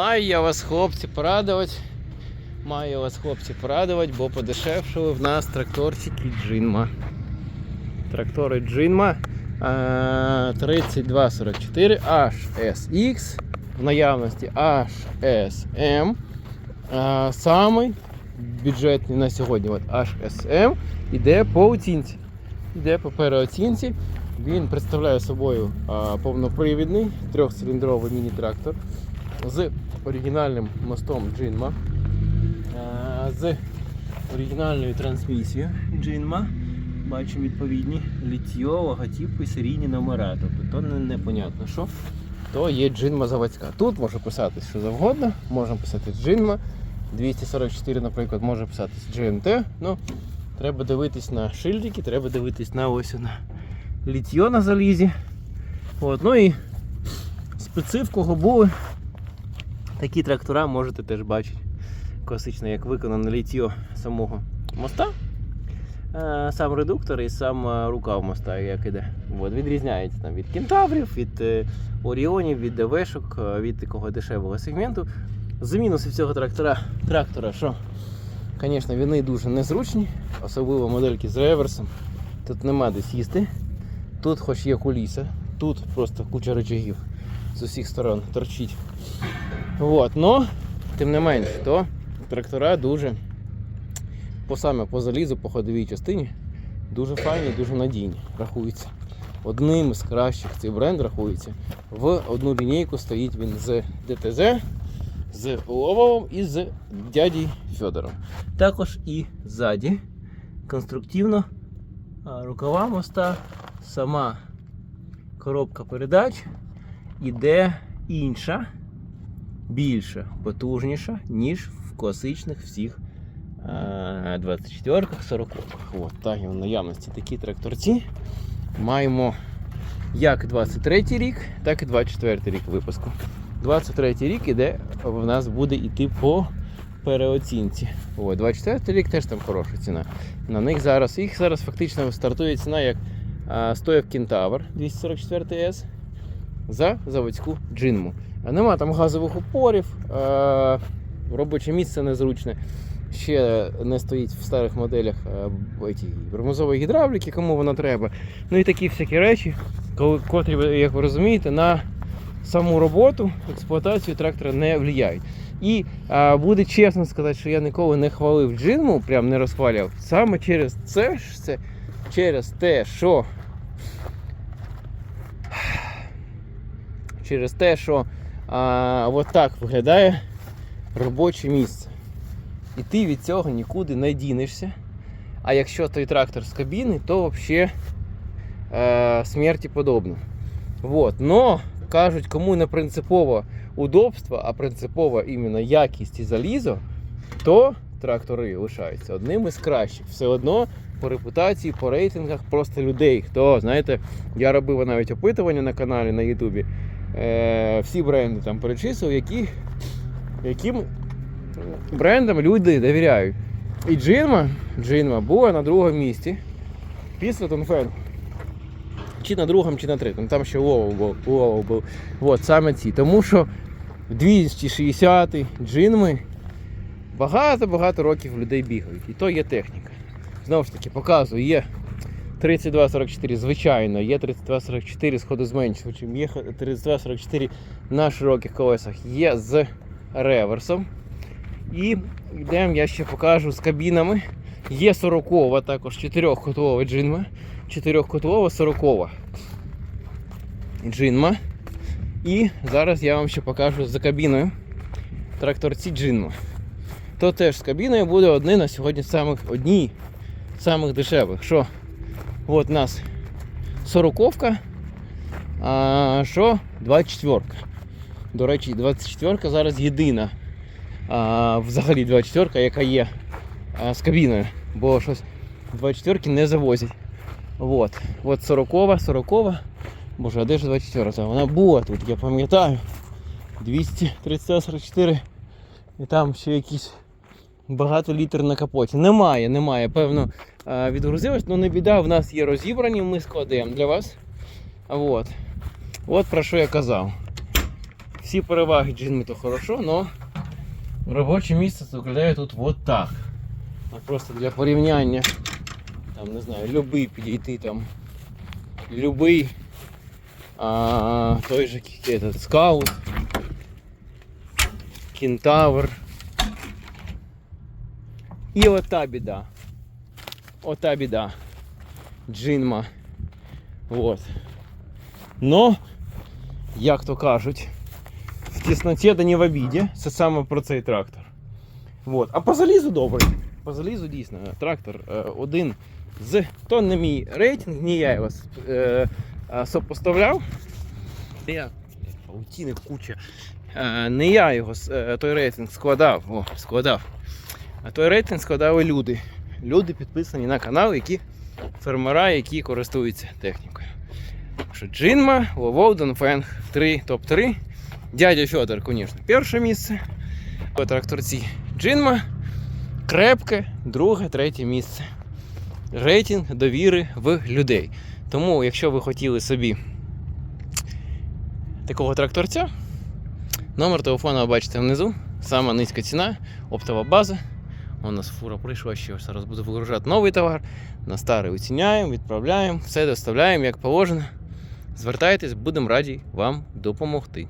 Маю я вас, хлопці, порадувати. Маю вас, хлопці, порадувати, бо подешевшили в нас тракторчики Джинма. Трактори Джинма е, 3244 HSX в наявності HSM. Е, Самий бюджетний на сьогодні от HSM іде по оцінці. Іде по переоцінці. Він представляє собою повнопривідний трьохциліндровий міні-трактор з оригінальним мостом Джинма, з оригінальною трансмісією Джинма. Бачимо відповідні літьо, логотипи, серійні номера. Тобто то не, що. То є Джинма заводська. Тут може писатись що завгодно, можна писати Джинма. 244, наприклад, може писатись GMT. Ну, треба дивитись на шильдики, треба дивитись на ось на літьо на залізі. От, ну і специф, кого були, такі трактора можете теж бачити. Класично, як виконане літьо самого моста. Е, Сам редуктор і сам е, рукав моста, як іде. От, відрізняється там від кентаврів, від е, оріонів, від ДВшок, е, від такого дешевого сегменту. З мінусів цього трактора, трактора, що, звісно, вони дуже незручні, особливо модельки з реверсом. Тут нема де сісти. Тут хоч є куліса, тут просто куча рычагів з усіх сторон торчить. От, но, тим не менш, то трактора дуже по саме по залізу, по ходовій частині, дуже файні, дуже надійні рахуються. Одним з кращих цей бренд рахується. В одну лінійку стоїть він з ДТЗ, з Лововим і з дяді Федором. Також і ззаді конструктивно рукава моста, сама коробка передач іде інша, більша, потужніша, ніж в класичних всіх 24-ках, 40-ках. От так і в наявності такі тракторці. Маємо як 23 рік, так і 24 рік випуску. 23 рік іде, в нас буде йти по переоцінці. О, 24 рік теж там хороша ціна. На них зараз їх зараз фактично стартує ціна як а, стоїв Кентавр 244 s за заводську джинму. Нема там газових упорів, робоче місце незручне. Ще не стоїть в старих моделях а, ті, бронзової гідравліки, кому воно треба. Ну і такі всякі речі, котрі, як ви розумієте, на саму роботу, експлуатацію трактора не впливають. І а, буде чесно сказати, що я ніколи не хвалив джинму, прям не розхваляв. Саме через це це через те, що через те, що а, от так виглядає робоче місце. І ти від цього нікуди не дінешся. А якщо той трактор з кабіни, то взагалі е, смерті подобно. Вот. Но кажуть, кому не принципово удобство, а принципово іменно якість і залізо, то трактори лишаються одним із кращих. Все одно по репутації, по рейтингах просто людей. Хто, знаєте, я робив навіть опитування на каналі на Ютубі. Е, всі бренди там перечислив, які, яким брендам люди довіряють. І Джинма, Джинма була на другому місці після Донфену. Чи на другому, чи на третьому. Там ще Ловов був. Ловов був. От, саме ці. Тому що 260 джинми багато-багато років людей бігають. І то є техніка. Знову ж таки, показую, є 3244, звичайно, є 3244 з ходозменшувачем, є 3244 на широких колесах, є з реверсом. І йдемо, я ще покажу з кабінами. Є 40 також 4-котлова джинма. 4-котлова 40 джинма. І зараз я вам ще покажу за кабіною тракторці джинма. То теж з кабіною буде одні на сьогодні самих, одні самих дешевих. Що? От у нас 40 а що 24 До речі, 24 зараз єдина а, взагалі 24, яка є а, з кабіною, бо щось 24 не завозять. От, от 40, 40. Боже, а де ж 24? Вона була тут, я пам'ятаю. 234 і там ще якісь багато літр на капоті. Немає, немає. Певно, відгрузилось, але не біда, в нас є розібрані, ми складаємо для вас. От. От про що я казав. Всі переваги джинми то хорошо, но робоче місце виглядає тут вот так. Просто для порівняння. Там, не знаю, любий підійти там. Любий а, той же скаут. Кентавр. І ота біда. Ота біда. Джинма. Вот. Но, як то кажуть, в тісноті да не в обіді. Це саме про цей трактор. Вот. А по залізу добрий. По залізу дійсно трактор е, один з. То не мій рейтинг, не я його е, е, сопоставляв. Я. Паутіни куча. Е, не я його е, той рейтинг складав. О, складав. А той рейтинг складали люди. Люди підписані на канал, які фермера, які користуються технікою. Що Джинма, Ловол, Донфенг 3, топ-3. Дядя Федор, звісно, перше місце. По тракторці Джинма, крепке, друге, третє місце. Рейтинг довіри в людей. Тому, якщо ви хотіли собі такого тракторця, номер телефона ви бачите внизу. Сама низька ціна, оптова база. У нас фура прийшла, ще зараз буду вигружати новий товар. На старий оціняємо, відправляємо, все доставляємо як положено. Звертайтесь, будемо раді вам допомогти.